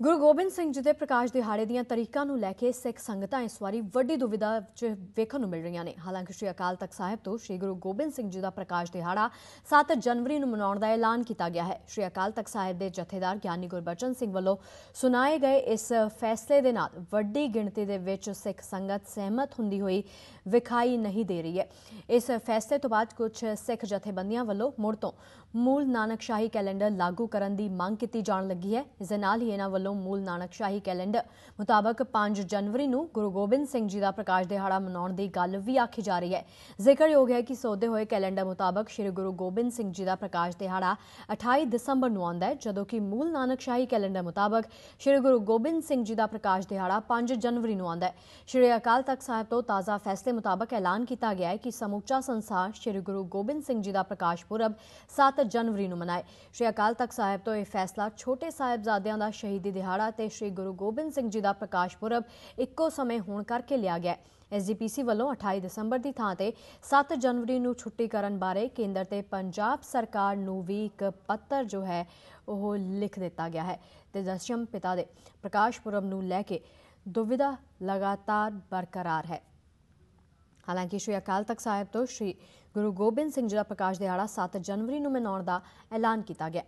ਗੁਰੂ ਗੋਬਿੰਦ ਸਿੰਘ ਜੀ ਦੇ ਪ੍ਰਕਾਸ਼ ਦਿਹਾੜੇ ਦੀਆਂ ਤਰੀਕਾਂ ਨੂੰ ਲੈ ਕੇ ਸਿੱਖ ਸੰਗਤਾਂ ਇਸ ਵਾਰੀ ਵੱਡੀ ਦੁਵਿਧਾ ਵਿੱਚ ਵੇਖਣ ਨੂੰ ਮਿਲ ਰਹੀਆਂ ਨੇ। ਹਾਲਾਂਕਿ ਸ੍ਰੀ ਅਕਾਲ ਤਖਤ ਸਾਹਿਬ ਤੋਂ ਸ੍ਰੀ ਗੁਰੂ ਗੋਬਿੰਦ ਸਿੰਘ ਜੀ ਦਾ ਪ੍ਰਕਾਸ਼ ਦਿਹਾੜਾ 7 ਜਨਵਰੀ ਨੂੰ ਮਨਾਉਣ ਦਾ ਐਲਾਨ ਕੀਤਾ ਗਿਆ ਹੈ। ਸ੍ਰੀ ਅਕਾਲ ਤਖਤ ਸਾਹਿਬ ਦੇ ਜਥੇਦਾਰ ਗਿਆਨੀ ਗੁਰਬਚਨ ਸਿੰਘ ਵੱਲੋਂ ਸੁਣਾਏ ਗਏ ਇਸ ਫੈਸਲੇ ਦੇ ਨਾਲ ਵੱਡੀ ਗਿਣਤੀ ਦੇ ਵਿੱਚ ਸਿੱਖ ਸੰਗਤ ਸਹਿਮਤ ਹੁੰਦੀ ਹੋਈ ਵਿਖਾਈ ਨਹੀਂ ਦੇ ਰਹੀ ਹੈ। ਇਸ ਫੈਸਲੇ ਤੋਂ ਬਾਅਦ ਕੁਝ ਸਿੱਖ ਜਥੇਬੰਦੀਆਂ ਵੱਲੋਂ ਮੁੜ ਤੋਂ ਮੂਲ ਨਾਨਕ ਸ਼ਾਹੀ ਕੈਲੰਡਰ ਲਾਗੂ ਕਰਨ ਦੀ ਮੰਗ ਕੀਤੀ ਜਾਣ ਲੱਗੀ ਹੈ। ਇਸ ਦੇ ਨਾਲ ਹੀ ਇਹਨਾਂ ਵੱਲੋਂ ਮੂਲ ਨਾਨਕਸ਼ਾਹੀ ਕੈਲੰਡਰ ਮੁਤਾਬਕ 5 ਜਨਵਰੀ ਨੂੰ ਗੁਰੂ ਗੋਬਿੰਦ ਸਿੰਘ ਜੀ ਦਾ ਪ੍ਰਕਾਸ਼ ਦਿਹਾੜਾ ਮਨਾਉਣ ਦੀ ਗੱਲ ਵੀ ਆਖੀ ਜਾ ਰਹੀ ਹੈ। ਜ਼ਿਕਰਯੋਗ ਹੈ ਕਿ ਸੋਧੇ ਹੋਏ ਕੈਲੰਡਰ ਮੁਤਾਬਕ ਸ੍ਰੀ ਗੁਰੂ ਗੋਬਿੰਦ ਸਿੰਘ ਜੀ ਦਾ ਪ੍ਰਕਾਸ਼ ਦਿਹਾੜਾ 28 ਦਸੰਬਰ ਨੂੰ ਆਉਂਦਾ ਹੈ, ਜਦੋਂ ਕਿ ਮੂਲ ਨਾਨਕਸ਼ਾਹੀ ਕੈਲੰਡਰ ਮੁਤਾਬਕ ਸ੍ਰੀ ਗੁਰੂ ਗੋਬਿੰਦ ਸਿੰਘ ਜੀ ਦਾ ਪ੍ਰਕਾਸ਼ ਦਿਹਾੜਾ 5 ਜਨਵਰੀ ਨੂੰ ਆਉਂਦਾ ਹੈ। ਸ੍ਰੀ ਅਕਾਲ ਤਖਤ ਸਾਹਿਬ ਤੋਂ ਤਾਜ਼ਾ ਫੈਸਲੇ ਮੁਤਾਬਕ ਐਲਾਨ ਕੀਤਾ ਗਿਆ ਹੈ ਕਿ ਸਮੁੱਚਾ ਸੰਸਾਰ ਸ੍ਰੀ ਗੁਰੂ ਗੋਬਿੰਦ ਸਿੰਘ ਜੀ ਦਾ ਪ੍ਰਕਾਸ਼ ਪੁਰਬ 7 ਜਨਵਰੀ ਨੂੰ ਮਨਾਏ। ਸ੍ਰੀ ਅਕਾਲ ਤਖਤ ਸਾਹਿਬ ਤੋਂ ਇਹ ਫੈਸਲਾ ਛੋਟੇ ਸਾਹਿਬਜ਼ਾਦਿਆਂ ਦਾ ਸ਼ਹੀਦੀ ਦਿਹਾੜਾ ਤੇ ਸ੍ਰੀ ਗੁਰੂ ਗੋਬਿੰਦ ਸਿੰਘ ਜੀ ਦਾ ਪ੍ਰਕਾਸ਼ ਪੁਰਬ ਇੱਕੋ ਸਮੇਂ ਹੋਣ ਕਰਕੇ ਲਿਆ ਗਿਆ। ਹੈ ਐਸਜੀਪੀਸੀ ਵੱਲੋਂ 28 ਦਸੰਬਰ ਦੀ ਥਾਂ ਤੇ 7 ਜਨਵਰੀ ਨੂੰ ਛੁੱਟੀ ਕਰਨ ਬਾਰੇ ਕੇਂਦਰ ਤੇ ਪੰਜਾਬ ਸਰਕਾਰ ਨੂੰ ਵੀ ਇੱਕ ਪੱਤਰ ਜੋ ਹੈ, ਉਹ ਲਿਖ ਦਿੱਤਾ ਗਿਆ ਹੈ। ਤੇ ਦਸ਼ਮ ਪਿਤਾ ਦੇ ਪ੍ਰਕਾਸ਼ ਪੁਰਬ ਨੂੰ ਲੈ ਕੇ ਦੁਵਿਧਾ ਲਗਾਤਾਰ ਬਰਕਰਾਰ ਹੈ। ਹਾਲਾਂਕਿ ਸ਼੍ਰੀ ਅਕਾਲ ਤਖਤ ਸਾਹਿਬ ਤੋਂ ਸ਼੍ਰੀ ਗੁਰੂ ਗੋਬਿੰਦ ਸਿੰਘ ਜੀ ਦਾ ਪ੍ਰਕਾਸ਼ ਦਿਹਾੜਾ 7 ਜਨਵਰੀ ਨੂੰ ਮਨਾਉਣ ਦਾ ਐਲਾਨ ਕੀਤਾ ਗਿਆ।